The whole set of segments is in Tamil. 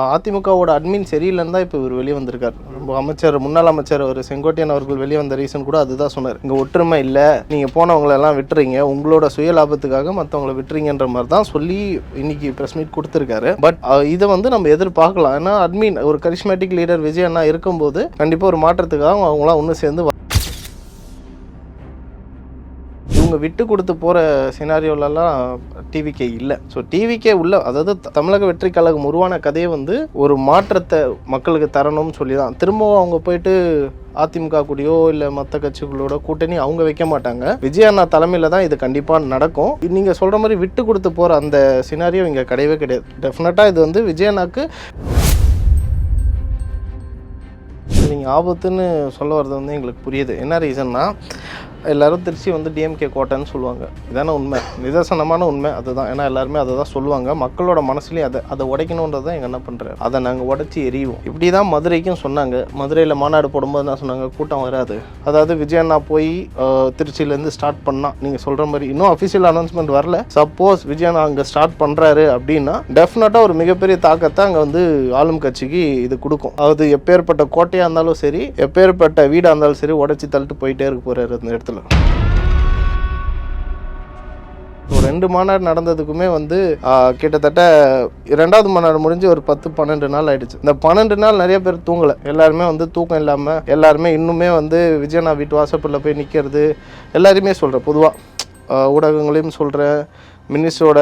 அதிமுகவோட அட்மின் சரியில்லைன்னு தான் இப்போ இவர் வெளியே வந்திருக்கார் நம்ம அமைச்சர் முன்னாள் அமைச்சர் ஒரு செங்கோட்டையன் அவர்கள் வெளியே வந்த ரீசன் கூட அதுதான் சொன்னார். இங்கே ஒற்றுமை இல்லை நீங்கள் போனவங்களெல்லாம் விட்டுறீங்க உங்களோட சுய லாபத்துக்காக மற்றவங்களை விட்டுறீங்கன்ற மாதிரி தான் சொல்லி இன்னைக்கு ப்ரெஸ் மீட் கொடுத்துருக்காரு. பட் இதை வந்து நம்ம எதிர்பார்க்கலாம். ஏன்னா அட்மின் ஒரு கரிஸ்மேட்டிக் லீடர் விஜய் அண்ணா இருக்கும்போது கண்டிப்பாக ஒரு மாற்றத்துக்காக அவங்களாம் ஒன்று சேர்ந்து இவங்க விட்டு கொடுத்து போகிற சினாரியோலலாம் டிவிகே இல்லை. ஸோ டிவிகே உள்ள அதாவது தமிழக வெற்றி கழகம் உருவான கதையை வந்து ஒரு மாற்றத்தை மக்களுக்கு தரணும்னு சொல்லி தான் திரும்பவும் அவங்க போயிட்டு அதிமுக கூடயோ இல்லை மற்ற கட்சிகளோட கூட்டணி அவங்க வைக்க மாட்டாங்க. விஜய் அண்ணா தலைமையில் தான் இது கண்டிப்பாக நடக்கும். நீங்கள் சொல்கிற மாதிரி விட்டு கொடுத்து போகிற அந்த சினாரியோ இங்கே கிடையவே கிடையாது. டெஃபினட்டாக இது வந்து விஜய் அண்ணாக்கு நீங்கள் ஆபத்துன்னு சொல்ல வர்றது வந்து எங்களுக்கு புரியுது. என்ன ரீசன்னா எல்லாரும் திருச்சி வந்து டிஎம்கே கோட்டைன்னு சொல்லுவாங்க. இதான உண்மை. நிதர்சனமான உண்மை அதுதான். ஏன்னா எல்லாருமே அதை தான் சொல்லுவாங்க. மக்களோட மனசுலேயும் அதை அதை உடைக்கணுன்றது தான் எங்கள் என்ன பண்ணுறாரு அதை நாங்கள் உடச்சி எரிவோம் இப்படி தான் மதுரைக்கும் சொன்னாங்க. மதுரையில் மாநாடு போடும்போது என்ன சொன்னாங்க? கூட்டம் வராது. அதாவது விஜயண்ணா போய் திருச்சியிலேருந்து ஸ்டார்ட் பண்ணால் நீங்கள் சொல்கிற மாதிரி இன்னும் அஃபிஷியல் அனௌன்ஸ்மெண்ட் வரல. சப்போஸ் விஜயண்ணா அங்கே ஸ்டார்ட் பண்ணுறாரு அப்படின்னா டெஃபினட்டாக ஒரு மிகப்பெரிய தாக்கத்தை அங்கே வந்து ஆளும் கட்சிக்கு இது கொடுக்கும். அது எப்பேற்பட்ட கோட்டையாக இருந்தாலும் சரி எப்பேற்பட்ட வீடாக இருந்தாலும் சரி உடச்சி தள்ளிட்டு போயிட்டே இருக்க போகிறாரு அந்த இடத்துல. இடத்துல ரெண்டு மாநாடு நடந்ததுக்குமே வந்து கிட்டத்தட்ட ரெண்டாவது மாநாடு முடிஞ்சு ஒரு பத்து பன்னெண்டு நாள் ஆயிடுச்சு. இந்த பன்னெண்டு நாள் நிறைய பேர் தூங்கலை. எல்லாருமே வந்து தூக்கம் இல்லாமல் எல்லாருமே இன்னுமே வந்து விஜயனா வீட்டு வாசப்படில் போய் நிற்கிறது எல்லாருமே சொல்கிறேன் பொதுவாக ஊடகங்களையும் சொல்கிறேன் மினிஸ்டரோட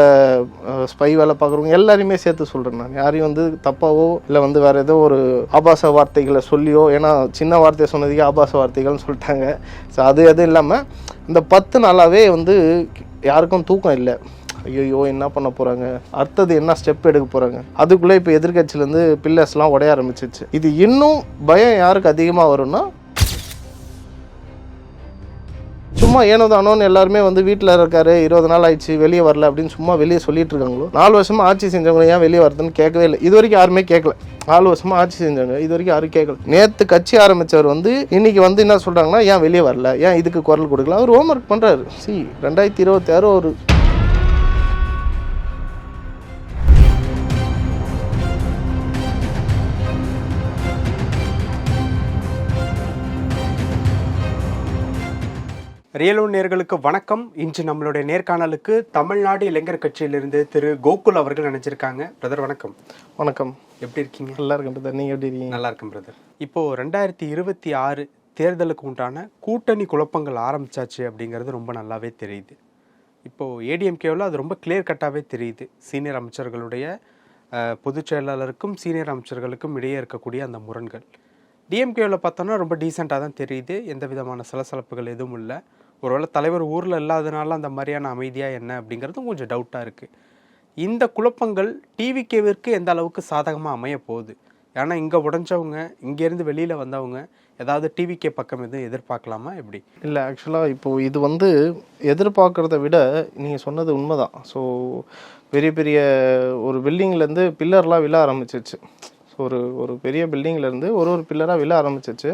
ஸ்பை வேலை பார்க்குறவங்க எல்லாரையுமே சேர்த்து சொல்கிறேன் நான். யாரையும் வந்து தப்பாவோ இல்லை வந்து வேறு ஏதோ ஒரு ஆபாச வார்த்தைகளை சொல்லியோ ஏன்னா சின்ன வார்த்தையை சொன்னதுக்கே ஆபாச வார்த்தைகள்னு சொல்லிட்டாங்க. ஸோ அது எதுவும் இல்லாமல் இந்த பத்து நாளாகவே வந்து யாருக்கும் தூக்கம் இல்லை. ஐயோ என்ன பண்ண போகிறாங்க அடுத்தது என்ன ஸ்டெப் எடுக்க போகிறாங்க அதுக்குள்ளே இப்போ எதிர்கட்சியிலேருந்து பில்லர்ஸ்லாம் உடைய ஆரம்பிச்சிச்சு இது இன்னும் பயம் யாருக்கு அதிகமாக வரும்னா சும்மா ஏனோ தானோன்னு எல்லாருமே வந்து வீட்டில் இருக்காரு இருபது நாள் ஆயிடுச்சு வெளியே வரல அப்படின்னு சும்மா வெளியே சொல்லிட்டு இருக்காங்களோ? நாலு வருஷமா ஆட்சி செஞ்சவங்க ஏன் வெளியே வரதுன்னு கேட்கவே இல்லை. இது வரைக்கும் யாருமே கேட்கல. நாலு வருஷமா ஆட்சி செஞ்சாங்க இது வரைக்கும் யாரும் கேட்கல. நேற்று கட்சி ஆரம்பிச்சவர் வந்து இன்னைக்கு வந்து என்ன சொல்றாங்கன்னா ஏன் வெளியே வரல? ஏன் இதுக்கு குரல் கொடுக்கல? அவர் ஹோம்ஒர்க் பண்றாரு. சி ரெண்டாயிரத்தி இருபத்தி ஆறு ஒரு ரியலோ நேர்களுக்கு வணக்கம். இன்று நம்மளுடைய நேர்காணலுக்கு தமிழ்நாடு இளைஞர் கட்சியிலிருந்து திரு கோகுல் அவர்கள் நினைச்சிருக்காங்க பிரதர் வணக்கம். வணக்கம். எப்படி இருக்கீங்க? நல்லா இருக்கேன் நீங்க எப்படி இருக்கீங்க? நல்லா இருக்கும் பிரதர் இப்போ ரெண்டாயிரத்தி இருபத்தி ஆறு தேர்தலுக்கு உண்டான கூட்டணி குழப்பங்கள் ஆரம்பிச்சாச்சு அப்படிங்கிறது ரொம்ப நல்லாவே தெரியுது. இப்போ ஏடிஎம்கேவில் அது ரொம்ப கிளியர் கட்டாகவே தெரியுது. சீனியர் அமைச்சர்களுடைய பொதுச் செயலாளருக்கும் சீனியர் அமைச்சர்களுக்கும் இடையே இருக்கக்கூடிய அந்த முரண்கள். டிஎம்கேவில் பார்த்தோன்னா ரொம்ப டீசெண்டாக தான் தெரியுது. எந்த விதமான சலசலப்புகள் எதுவும் இல்லை. ஒருவேளை தலைவர் ஊரில் இல்லாதனால அந்த மாதிரியான அமைதியாக என்ன அப்படிங்கிறதும் கொஞ்சம் டவுட்டாக இருக்குது இந்த குழப்பங்கள் டிவிகேவிற்கு எந்த அளவுக்கு சாதகமாக அமைய போகுது? ஏன்னா இங்கே உடஞ்சவங்க இங்கேருந்து வெளியில் வந்தவங்க ஏதாவது டிவிகே பக்கம் எதுவும் எதிர்பார்க்கலாமா எப்படி? இல்லை ஆக்சுவலாக இப்போது இது வந்து எதிர்பார்க்குறத விட நீங்கள் சொன்னது உண்மைதான். ஸோ பெரிய பெரிய ஒரு பில்டிங்லேருந்து பில்லர்லாம் விழ ஆரம்பிச்சிச்சு ஸோ ஒரு ஒரு பெரிய பில்டிங்லேருந்து ஒரு ஒரு பில்லராக விழ ஆரம்பிச்சிச்சு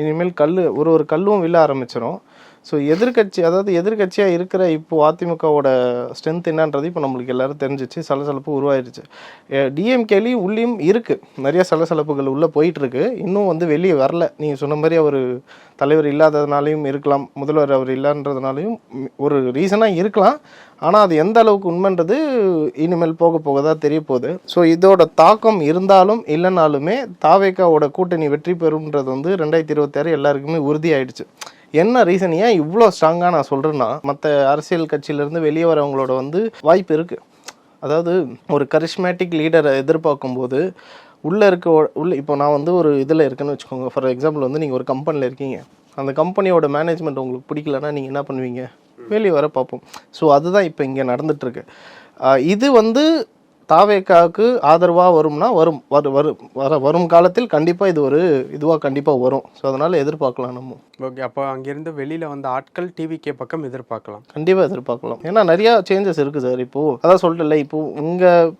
இனிமேல் கல் ஒரு ஒரு கல்லும் விழ ஆரம்பிச்சிடும் ஸோ எதிர்க்கட்சி அதாவது எதிர்க்கட்சியாக இருக்கிற இப்போ அதிமுகவோட ஸ்ட்ரென்த் என்னன்றது இப்போ நம்மளுக்கு எல்லாரும் தெரிஞ்சிச்சு சலசலப்பு உருவாயிருச்சு. டிஎம்கேலையும் உள்ளேயும் இருக்குது நிறைய சலசலப்புகள் உள்ளே போயிட்டுருக்கு. இன்னும் வந்து வெளியே வரல. நீங்கள் சொன்ன மாதிரி அவர் தலைவர் இல்லாததுனாலையும் இருக்கலாம். முதல்வர் அவர் இல்லைன்றதுனாலையும் ஒரு ரீசனாக இருக்கலாம். ஆனால் அது எந்த அளவுக்கு உண்மைன்றது இனிமேல் போக போக தான் தெரிய போகுது. ஸோ இதோட தாக்கம் இருந்தாலும் இல்லைனாலுமே தாவேக்காவோட கூட்டணி வெற்றி பெறும்ன்றது வந்து ரெண்டாயிரத்தி இருபத்தாறு எல்லாருக்குமே உறுதியாயிடுச்சு. என்ன ரீசன் ஏன் இவ்வளோ ஸ்ட்ராங்காக நான் சொல்கிறேன்னா மற்ற அரசியல் கட்சியிலேருந்து வெளியே வரவங்களோட வந்து வாய்ப்பு இருக்குது அதாவது ஒரு கரிஷ்மேட்டிக் லீடரை எதிர்பார்க்கும்போது உள்ளே இருக்க உள்ள இப்போ நான் வந்து ஒரு இதில் இருக்கேன்னு வச்சுக்கோங்க. ஃபார் எக்ஸாம்பிள் வந்து நீங்கள் ஒரு கம்பெனியில் இருக்கீங்க. அந்த கம்பெனியோட மேனேஜ்மெண்ட் உங்களுக்கு பிடிக்கலன்னா நீங்கள் என்ன பண்ணுவீங்க? வெளியே வர பார்ப்போம். ஸோ அதுதான் இப்போ இங்கே நடந்துட்டுருக்கு இது வந்து தாவேக்காவுக்கு ஆதரவாக வரும்னா வரும். வரு வரும் வர வரும் காலத்தில் கண்டிப்பாக இது ஒரு இதுவாக கண்டிப்பாக வரும். ஸோ அதனால் எதிர்பார்க்கலாம் நம்ம. ஓகே அப்போ அங்கேருந்து வெளியில் வந்த ஆட்கள் டிவிகே பக்கம் எதிர்பார்க்கலாம். கண்டிப்பாக எதிர்பார்க்கலாம். ஏன்னா நிறையா சேஞ்சஸ் இருக்குது சார் இப்போது அதான் சொல்லிட்டல இப்போ உங்கள்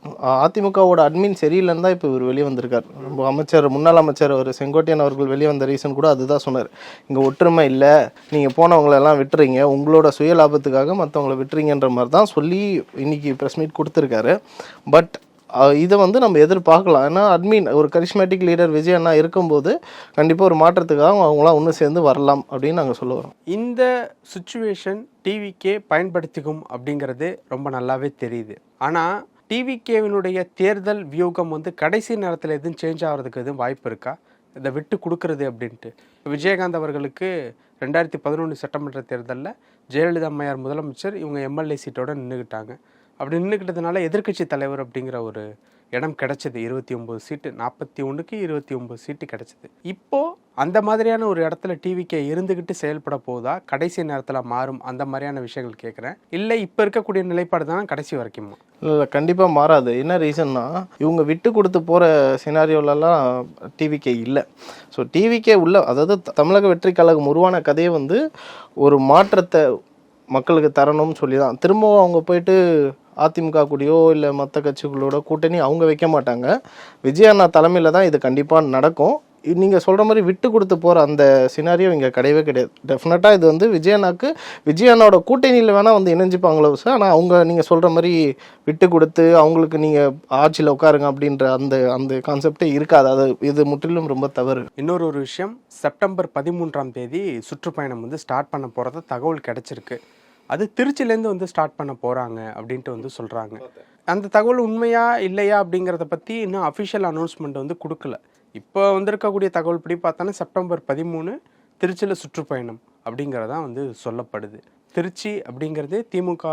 அதிமுகவோட அட்மின் சரியில்லைன்னு தான் இப்போ இவர் வெளியே வந்திருக்கார் நம்ம அமைச்சர் முன்னாள் அமைச்சர் ஒரு செங்கோட்டையன் அவர்கள் வெளியே வந்த ரீசன் கூட அதுதான் சொன்னார். இங்கே ஒற்றுமை இல்லை. நீங்கள் போனவங்களை எல்லாம் விட்டுறீங்க. உங்களோட சுய லாபத்துக்காக மற்றவங்கள விட்டுறீங்கன்ற மாதிரி தான் சொல்லி இன்னைக்கு ப்ரெஸ் மீட் கொடுத்துருக்காரு. பட் பட் இதை வந்து நம்ம எதிர்பார்க்கலாம். ஏன்னா அட்மின் ஒரு கரிஷ்மேட்டிக் லீடர் விஜய் அண்ணா இருக்கும்போது கண்டிப்பாக ஒரு மாற்றத்துக்காக அவங்களாம் ஒன்று சேர்ந்து வரலாம் அப்படின்னு நாங்கள் சொல்ல வரோம். இந்த சுச்சுவேஷன் டிவிக்கே பயன்படுத்திக்கும் அப்படிங்கிறது ரொம்ப நல்லாவே தெரியுது. ஆனால் டிவிகேவினுடைய தேர்தல் வியூகம் வந்து கடைசி நேரத்தில் எதுவும் சேஞ்ச் ஆகிறதுக்கு எதுவும் வாய்ப்பு இருக்கா? இதை விட்டு கொடுக்கறது அப்படின்ட்டு. விஜயகாந்த் அவர்களுக்கு ரெண்டாயிரத்தி பதினொன்று சட்டமன்ற தேர்தலில் ஜெயலலிதா அம்மையார் முதலமைச்சர் இவங்க எம்எல்ஏ சீட்டோட நின்றுக்கிட்டாங்க அப்படி நின்றுக்கிட்டதுனால எதிர்க்கட்சி தலைவர் அப்படிங்கிற ஒரு இடம் கிடைச்சது. இருபத்தி ஒம்பது சீட்டு நாற்பத்தி ஒன்றுக்கு இருபத்தி ஒம்பது சீட்டு கிடைச்சது. இப்போது அந்த மாதிரியான ஒரு இடத்துல டிவிக்கே இருந்துக்கிட்டு செயல்பட போதா கடைசி நேரத்தில் மாறும் அந்த மாதிரியான விஷயங்கள் கேட்குறேன் இல்லை இப்போ இருக்கக்கூடிய நிலைப்பாடு தான் கடைசி வரைக்கும்? இல்லை கண்டிப்பாக மாறாது. என்ன ரீசன்னா இவங்க விட்டு கொடுத்து போகிற சினாரியோலலாம் டிவிக்கே இல்லை. ஸோ டிவிக்கே உள்ள அதாவது தமிழக வெற்றி கழகம் உருவான கதையை வந்து ஒரு மாற்றத்தை மக்களுக்கு தரணும்னு சொல்லி தான் திரும்பவும் அவங்க போயிட்டு அதிமுக கூடயோ இல்லை மற்ற கட்சிகளோட கூட்டணி அவங்க வைக்க மாட்டாங்க. விஜய் அண்ணா தலைமையில் தான் இது கண்டிப்பாக நடக்கும். நீங்கள் சொல்கிற மாதிரி விட்டு கொடுத்து போகிற அந்த சினாரியோ இங்கே கிடையவே கிடையாது. டெஃபினட்டாக இது வந்து விஜயண்ணாக்கு விஜயண்ணாவோட கூட்டணியில் வேணால் வந்து இணைஞ்சிப்பாங்களோ சார் ஆனால் அவங்க நீங்கள் சொல்கிற மாதிரி விட்டு கொடுத்து அவங்களுக்கு நீங்கள் ஆட்சியில் உட்காருங்க அப்படின்ற அந்த அந்த கான்செப்டே இருக்காது. அது இது முற்றிலும் ரொம்ப தவறு. இன்னொரு ஒரு விஷயம் செப்டம்பர் பதிமூன்றாம் தேதி சுற்றுப்பயணம் வந்து ஸ்டார்ட் பண்ண போகிறத தகவல் கிடச்சிருக்கு. அது திருச்சிலேருந்து வந்து ஸ்டார்ட் பண்ண போகிறாங்க அப்படின்ட்டு வந்து சொல்கிறாங்க அந்த தகவல் உண்மையா இல்லையா அப்படிங்கிறத பற்றி இன்னும் அஃபிஷியல் அனௌன்ஸ்மெண்ட் வந்து கொடுக்கல. இப்போ வந்திருக்கக்கூடிய தகவல் படி பார்த்தோன்னா செப்டம்பர் பதிமூணு திருச்சியில் சுற்றுப்பயணம் அப்படிங்கிறதான் வந்து சொல்லப்படுது. திருச்சி அப்படிங்கிறது திமுக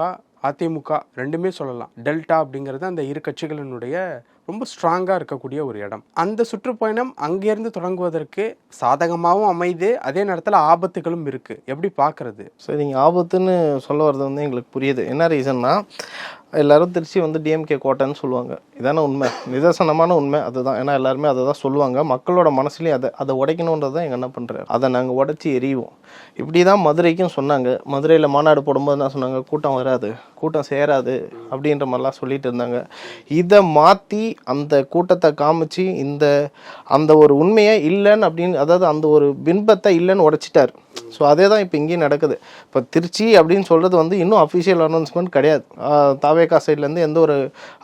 அதிமுக ரெண்டுமே சொல்லலாம். டெல்டா அப்படிங்கிறது அந்த இரு கட்சிகளினுடைய ரொம்ப ஸ்ட்ராங்காக இருக்கக்கூடிய ஒரு இடம். அந்த சுற்றுப்பயணம் அங்கேருந்து தொடங்குவதற்கு சாதகமாகவும் அமைது அதே நேரத்தில் ஆபத்துகளும் இருக்குது எப்படி பார்க்குறது? சரி நீங்கள் ஆபத்துன்னு சொல்ல வர்றது வந்து எங்களுக்கு புரியுது. என்ன ரீசன்னா எல்லாரும் திருச்சி வந்து டிஎம்கே கோட்டைன்னு சொல்லுவாங்க. இதான உண்மை. நிதர்சனமான உண்மை. அதுதான். ஏன்னா எல்லாருமே அதை தான் சொல்லுவாங்க. மக்களோட மனசுலையும் அதை அதை உடைக்கணுன்றது தான் எங்கள் என்ன பண்ணுறாரு அதை நாங்கள் உடச்சி எரியுவோம் இப்படி தான் மதுரைக்கும் சொன்னாங்க. மதுரையில் மாநாடு போடும்போது என்ன சொன்னாங்க? கூட்டம் வராது. கூட்டம் சேராது அப்படின்ற மாதிரிலாம் சொல்லிட்டு இருந்தாங்க. இதை மாற்றி அந்த கூட்டத்தை காமிச்சு இந்த அந்த ஒரு உண்மையை இல்லைன்னு அப்படின்னு அதாவது அந்த ஒரு பின்பத்தை இல்லைன்னு உடச்சிட்டார். ஸோ அதே தான் இப்போ இங்கேயும் நடக்குது. இப்போ திருச்சி அப்படின்னு சொல்கிறது வந்து இன்னும் அஃபிஷியல் அனௌன்ஸ்மெண்ட் கிடையாது. ஆஹ் தாவேகா சைட்லேருந்து எந்த ஒரு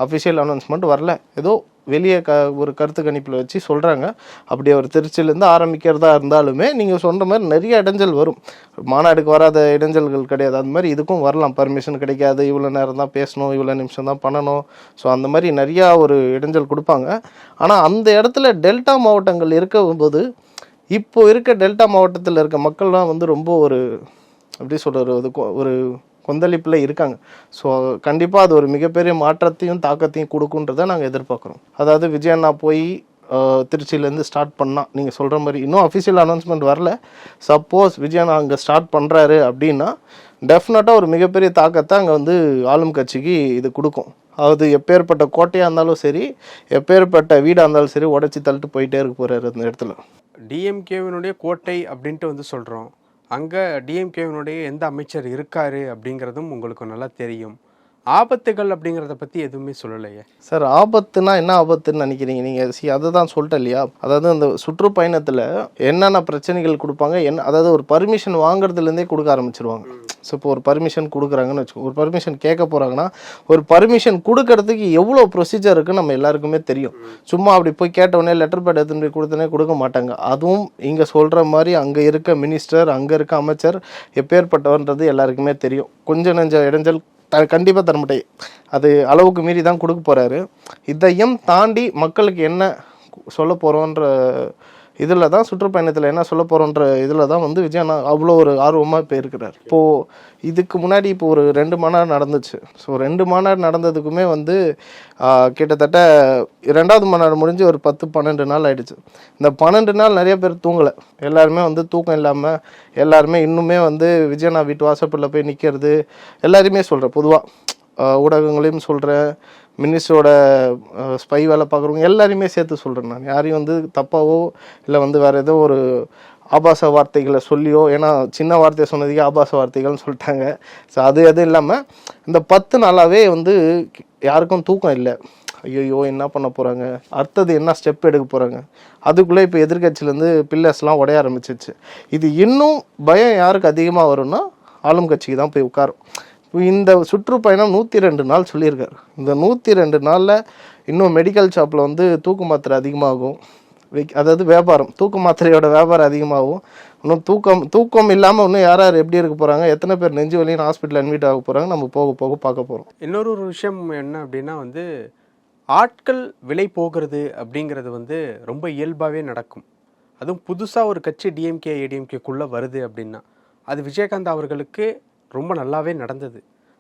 அஃபிஷியல் அனௌன்ஸ்மெண்ட் வரல. ஏதோ வெளியே க ஒரு கருத்து கணிப்பில் வச்சு சொல்கிறாங்க அப்படி அவர் திருச்சியிலேருந்து ஆரம்பிக்கிறதா இருந்தாலுமே நீங்கள் சொல்கிற மாதிரி நிறைய இடைஞ்சல் வரும். மாநாடுக்கு வராத இடைஞ்சல்கள் கிடையாது. அந்த மாதிரி இதுக்கும் வரலாம். பர்மிஷன் கிடைக்காது. இவ்வளோ நேரம் தான் பேசணும். இவ்வளோ நிமிஷம் தான் பண்ணணும். ஸோ அந்த மாதிரி நிறையா ஒரு இடைஞ்சல் கொடுப்பாங்க. ஆனால் அந்த இடத்துல டெல்டா மாவட்டங்கள் இருக்கும்போது இப்போ இருக்க டெல்டா மாவட்டத்தில் இருக்க மக்கள்லாம் வந்து ரொம்ப ஒரு எப்படி சொல்கிறது ஒரு கொந்தளிப்பில் இருக்காங்க. ஸோ கண்டிப்பாக அது ஒரு மிகப்பெரிய மாற்றத்தையும் தாக்கத்தையும் கொடுக்குன்றதை நாங்கள் எதிர்பார்க்குறோம். அதாவது விஜயண்ணா போய் திருச்சியிலேருந்து ஸ்டார்ட் பண்ணால் நீங்கள் சொல்கிற மாதிரி இன்னும் அஃபிஷியல் அனௌன்ஸ்மெண்ட் வரல. சப்போஸ் விஜயண்ணா அங்கே ஸ்டார்ட் பண்ணுறாரு அப்படின்னா டெஃபினட்டாக ஒரு மிகப்பெரிய தாக்கத்தை அங்கே வந்து ஆளும் கட்சிக்கு இது கொடுக்கும். அது எப்பேற்பட்ட கோட்டையாக இருந்தாலும் சரி எப்பேற்பட்ட வீடாக இருந்தாலும் சரி உடச்சி தள்ளிட்டு போயிட்டே இருக்க போகிறாரு அந்த இடத்துல. டிஎம்கேவினுடைய கோட்டை அப்படின்ட்டு வந்து சொல்கிறோம் அங்கே டிஎம்கேவினுடைய எந்த அமைச்சர் இருக்காரு அப்படிங்கிறதும் உங்களுக்கு நல்லா தெரியும். ஆபத்துகள் அப்படிங்கிறத பற்றி எதுவுமே சொல்லலையே. சார் ஆபத்துனா என்ன ஆபத்துன்னு நினைக்கிறீங்க? நீங்கள் சி அதை தான் சொல்லிட்டேன் இல்லையா அதாவது அந்த சுற்றுப்பயணத்தில் என்னென்ன பிரச்சனைகள் கொடுப்பாங்க? என்ன அதாவது ஒரு பர்மிஷன் வாங்குறதுலேருந்தே கொடுக்க ஆரம்பிச்சிருவாங்க. ஸோ இப்போ ஒரு பர்மிஷன் கொடுக்குறாங்கன்னு வச்சுக்கோ ஒரு பர்மிஷன் கேட்க போகிறாங்கன்னா ஒரு பர்மிஷன் கொடுக்கறதுக்கு எவ்வளோ ப்ரொசீஜர் இருக்குன்னு நம்ம எல்லாருக்குமே தெரியும். சும்மா அப்படி போய் கேட்ட உடனே லெட்டர் பேட் எடுத்துன்னு போய் கொடுத்தனே கொடுக்க மாட்டாங்க. அதுவும் இங்கே சொல்கிற மாதிரி அங்கே இருக்க மினிஸ்டர் அங்கே இருக்க அமைச்சர் எப்பேற்பட்டவன்றது எல்லாருக்குமே தெரியும். கொஞ்சம் நெஞ்ச இடைஞ்சல் த கண்டிப்பாக தரமாட்டே அது அளவுக்கு மீறி தான் கொடுக்க போகிறாரு இதையும் தாண்டி மக்களுக்கு என்ன சொல்ல போகிறோன்ற இதில் தான் சுற்றுப்பயணத்தில் என்ன சொல்ல போகிறோன்ற இதில் தான் வந்து விஜய் அண்ணா அவ்வளோ ஒரு ஆர்வமாக இப்போ இருக்கிறார் இப்போது இதுக்கு முன்னாடி இப்போ ஒரு ரெண்டு மாநாடு நடந்துச்சு. ஸோ ரெண்டு மாநாடு நடந்ததுக்குமே வந்து கிட்டத்தட்ட ரெண்டாவது மாநாடு முடிஞ்சு ஒரு பத்து பன்னெண்டு நாள் ஆயிடுச்சு. இந்த பன்னெண்டு நாள் நிறைய பேர் தூங்கலை. எல்லாருமே வந்து தூக்கம் இல்லாமல் எல்லாருமே இன்னுமே வந்து விஜயண்ணா வீட்டு வாசப்படில் போய் நிற்கிறது எல்லாருமே சொல்கிறேன் பொதுவாக ஊடகங்களையும் சொல்கிறேன் மினிஸ்டரோட ஸ்பை வேலை பார்க்குறவங்க எல்லாரையுமே சேர்த்து சொல்கிறேன் நான். யாரையும் வந்து தப்பாவோ இல்லை வந்து வேறு ஏதோ ஒரு ஆபாச வார்த்தைகளை சொல்லியோ ஏன்னா சின்ன வார்த்தையை சொன்னதுக்கே ஆபாச வார்த்தைகள்னு சொல்லிட்டாங்க. ஸோ அது எதுவும் இல்லாமல் இந்த பத்து நாளாகவே வந்து யாருக்கும் தூக்கம் இல்லை. ஐயோ என்ன பண்ண போகிறாங்க அடுத்தது என்ன ஸ்டெப் எடுக்க போகிறாங்க அதுக்குள்ளே இப்போ எதிர்கட்சியிலேருந்து பில்லர்ஸ்லாம் உடைய ஆரம்பிச்சிச்சு இது இன்னும் பயம் யாருக்கு அதிகமாக வரும்னா ஆளும் கட்சிக்கு தான் போய் உட்காரும். இந்த சுற்றுப்பயணம் நூற்றி ரெண்டு நாள் சொல்லியிருக்காரு. இந்த நூற்றி ரெண்டு நாளில் இன்னும் மெடிக்கல் ஷாப்பில் வந்து தூக்கு மாத்திரை அதிகமாகும். அதாவது வியாபாரம் தூக்கு மாத்திரையோட வியாபாரம் அதிகமாகும். இன்னும் தூக்கம் தூக்கம் இல்லாமல் இன்னும் யார் யார் எப்படி இருக்க போகிறாங்க எத்தனை பேர் நெஞ்சு வலின்னு ஹாஸ்பிட்டல் அட்மிட் ஆக போகிறாங்க நம்ம போக போக பார்க்க போகிறோம் இன்னொரு ஒரு விஷயம் என்ன அப்படின்னா வந்து ஆட்கள் விலை போகிறது அப்படிங்கிறது வந்து ரொம்ப இயல்பாகவே நடக்கும். அதுவும் புதுசாக ஒரு கட்சி டிஎம்கே ஏடிஎம்கேக்குள்ளே வருது அப்படின்னா அது விஜயகாந்த் அவர்களுக்கு ரொம்ப நல்லாவே நடந்தது.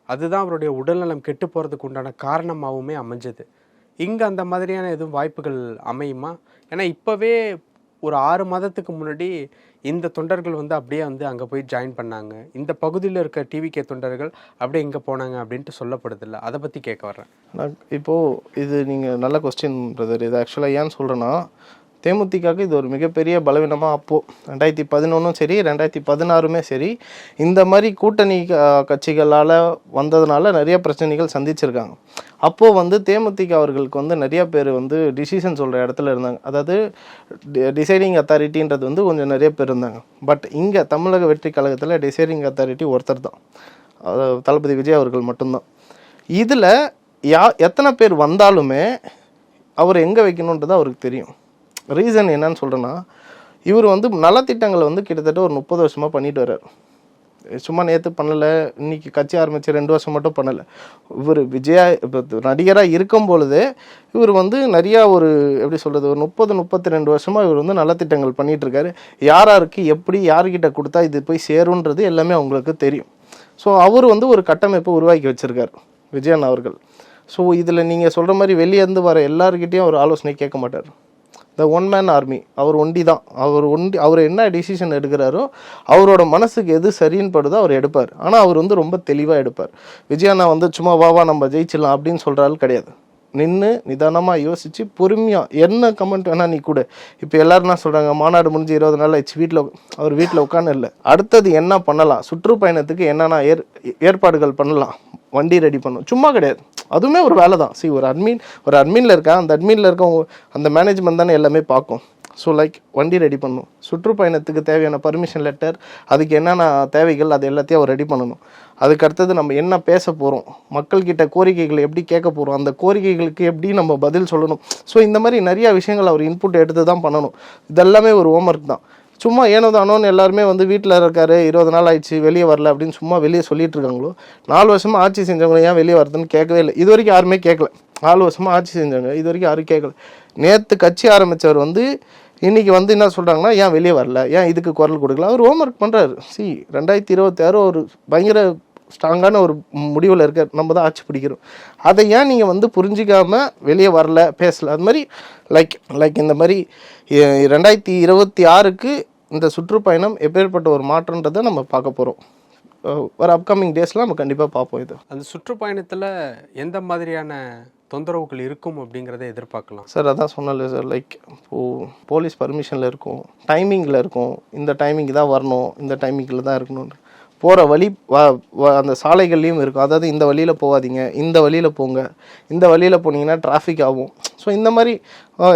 அதுதான் அவருடைய உடல்நலம் கெட்டு போகிறதுக்கு உண்டான காரணமாகவுமே அமைஞ்சது. இங்கே அந்த மாதிரியான எதுவும் வாய்ப்புகள் அமையுமா? ஏன்னா இப்போவே ஒரு ஆறு மாதத்துக்கு முன்னாடி இந்த தொண்டர்கள் வந்து அப்படியே வந்து அங்கே போய் ஜாயின் பண்ணாங்க. இந்த பகுதியில் இருக்க டிவிகே தொண்டர்கள் அப்படியே இங்கே போனாங்க அப்படின்ட்டு சொல்லப்படுதில்ல. அதை பற்றி கேட்க வர்றேன். நான் இப்போது இது நீங்கள் நல்ல கொஸ்டின் பிரதர் இது ஆக்சுவலாக ஏன்னு சொல்கிறேன்னா தேமுதிகக்கு இது ஒரு மிகப்பெரிய பலவீனமாக அப்போது ரெண்டாயிரத்தி பதினொன்றும் சரி ரெண்டாயிரத்தி பதினாறுமே சரி இந்த மாதிரி கூட்டணி கட்சிகளால் வந்ததுனால நிறைய பிரச்சனைகள் சந்திச்சிருக்காங்க. அப்போது வந்து தேமுதிக அவர்களுக்கு வந்து நிறைய பேர் வந்து டிசிஷன் சொல்கிற இடத்துல இருந்தாங்க. அதாவது டிசைடிங் அத்தாரிட்டின்றது வந்து கொஞ்சம் நிறைய பேர் இருந்தாங்க. பட் இங்கே தமிழக வெற்றி கழகத்தில் டிசைடிங் அத்தாரிட்டி ஒருத்தர் தான். தளபதி விஜய் அவர்கள் மட்டும்தான். இதில் யா எத்தனை பேர் வந்தாலுமே அவர் எங்கே வைக்கணுன்றது அவருக்கு தெரியும். ரீசன் என்னன்னு சொல்கிறேன்னா இவர் வந்து நலத்திட்டங்களை வந்து கிட்டத்தட்ட ஒரு முப்பது வருஷமாக பண்ணிட்டு வர்றார். சும்மா நேற்று பண்ணலை இன்னைக்கு கட்சி ஆரம்பித்து ரெண்டு வருஷம் மட்டும் பண்ணலை. இவர் விஜயா இப்போ நடிகராக இருக்கும் பொழுதே இவர் வந்து நிறையா ஒரு எப்படி சொல்கிறது ஒரு முப்பது முப்பத்தி ரெண்டு வருஷமாக இவர் வந்து நலத்திட்டங்கள் பண்ணிகிட்ருக்காரு யார் யாருக்கு எப்படி யார்கிட்ட கொடுத்தா இது போய் சேருன்றது எல்லாமே அவங்களுக்கு தெரியும். ஸோ அவர் வந்து ஒரு கட்டமைப்பை உருவாக்கி வச்சுருக்கார் விஜயன் அவர்கள். ஸோ இதில் நீங்கள் சொல்கிற மாதிரி வெளியேருந்து வர எல்லாருக்கிட்டேயும் அவர் ஆலோசனை கேட்க மாட்டார். த ஒன் மேன் ஆர்மி அவர் ஒண்டி தான். அவர் ஒண்டி அவர் என்ன டிசிஷன் எடுக்கிறாரோ அவரோட மனசுக்கு எது சரின்னு படுதோ அவர் எடுப்பார். ஆனால் அவர் வந்து ரொம்ப தெளிவாக எடுப்பார். விஜயாண்ணா வந்து சும்மா வா வா நம்ம ஜெயிச்சிடலாம் அப்படின்னு சொல்கிறாரு கிடையாது. நின்று நிதானமாக யோசித்து பொறுமையாக என்ன கமெண்ட் வேணால் நீ கூட. இப்போ எல்லோரும் என்ன சொல்கிறாங்க மாநாடு முடிஞ்சு இருபது நாள் ஆச்சு வீட்டில் அவர் வீட்டில் உட்காந்து இல்லை. அடுத்தது என்ன பண்ணலாம்? சுற்றுப்பயணத்துக்கு என்னென்ன ஏற் ஏற்பாடுகள் பண்ணலாம்? வண்டி ரெடி பண்ணும் சும்மா கிடையாது. அதுவுமே ஒரு வேலை தான் சரி ஒரு அட்மின் ஒரு அட்மினில் இருக்கா அந்த அட்மினில் இருக்க அந்த மேனேஜ்மெண்ட் தானே எல்லாமே பார்க்கும். ஸோ லைக் வண்டி ரெடி பண்ணணும். சுற்றுப்பயணத்துக்கு தேவையான பர்மிஷன் லெட்டர் அதுக்கு என்னென்ன தேவைகள் அது எல்லாத்தையும் அவர் ரெடி பண்ணணும். அதுக்கு அடுத்தது நம்ம என்ன பேச போகிறோம் மக்கள்கிட்ட கோரிக்கைகளை எப்படி கேட்க போகிறோம் அந்த கோரிக்கைகளுக்கு எப்படி நம்ம பதில் சொல்லணும். ஸோ இந்த மாதிரி நிறையா விஷயங்கள் அவர் இன்புட் எடுத்து தான் பண்ணணும். இதெல்லாமே ஒரு ஹோம் ஒர்க் தான். சும்மா ஏனோ தானோன்னு எல்லாருமே வந்து வீட்டில் இருக்காரு இருபது நாள் ஆயிடுச்சு வெளியே வரல அப்படின்னு சும்மா வெளியே சொல்லிட்டு இருக்காங்களோ நாலு வருஷமாக ஆட்சி செஞ்சவங்க ஏன் வெளியே வருதுன்னு கேட்கவே இல்லை. இது வரைக்கும் யாருமே கேட்கல. நாலு வருஷமாக ஆட்சி செஞ்சவங்க இது வரைக்கும் யாரும் கேட்கல. நேற்று கட்சி ஆரம்பித்தவர் வந்து இன்றைக்கி வந்து என்ன சொல்கிறாங்கன்னா ஏன் வெளியே வரல? ஏன் இதுக்கு குரல் கொடுக்கல? அவர் ஹோம் ஒர்க் பண்ணுறாரு சி ரெண்டாயிரத்தி இருபத்தி ஆறு ஒரு பயங்கர ஸ்ட்ராங்கான ஒரு முடிவில் இருக்க நம்ம தான் ஆட்சி பிடிக்கிறோம். அதை ஏன் நீங்கள் வந்து புரிஞ்சிக்காமல் வெளியே வரல பேசல? அது மாதிரி லைக் லைக் இந்த மாதிரி ரெண்டாயிரத்தி இருபத்தி ஆறுக்கு இந்த சுற்றுப்பயணம் எப்பேற்பட்ட ஒரு மாற்றன்றதை நம்ம பார்க்க போகிறோம் ஒரு அப்கமிங் டேஸில் நம்ம கண்டிப்பாக பார்ப்போம் இது. அந்த சுற்றுப்பயணத்தில் எந்த மாதிரியான தொந்தரவுகள் இருக்கும் அப்படிங்கிறத எதிர்பார்க்கலாம். சார் அதான் சொன்னல சார் லைக் இப்போது போலீஸ் பர்மிஷனில் இருக்கும் டைமிங்கில் இருக்கும் இந்த டைமிங் தான் வரணும் இந்த டைமிங்கில் தான் இருக்கணும் போகிற வழி வ- அந்த சாலைகள்லேயும் இருக்கும். அதாவது இந்த வழியில் போகாதீங்க இந்த வழியில் போங்க இந்த வழியில் போனீங்கன்னா டிராஃபிக் ஆகும். ஸோ இந்த மாதிரி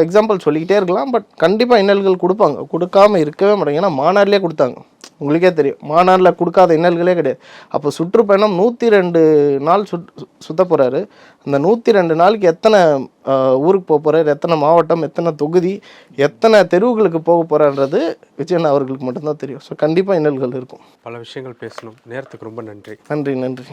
எக்ஸாம்பிள் சொல்லிக்கிட்டே இருக்கலாம் பட் கண்டிப்பாக இன்னல்கள் கொடுப்பாங்க. கொடுக்காம இருக்கவே மாட்டாங்க. ஏன்னா மாநாடுலேயே கொடுத்தாங்க. உங்களுக்கே தெரியும். மாநாட்டில் கொடுக்காத இன்னல்களே கிடையாது. அப்போ சுற்றுப்பயணம் நூற்றி ரெண்டு நாள் சுட் சுத்த போகிறாரு அந்த நூற்றி ரெண்டு நாளுக்கு எத்தனை ஊருக்கு போக போகிறார் எத்தனை மாவட்டம்? எத்தனை தொகுதி? எத்தனை தெருவுகளுக்கு போக போகிறான்றது விஜயன் அவர்களுக்கு மட்டும்தான் தெரியும். ஸோ கண்டிப்பாக இன்னல்கள் இருக்கும். பல விஷயங்கள் பேசணும். நேரத்துக்கு ரொம்ப நன்றி. நன்றி நன்றி.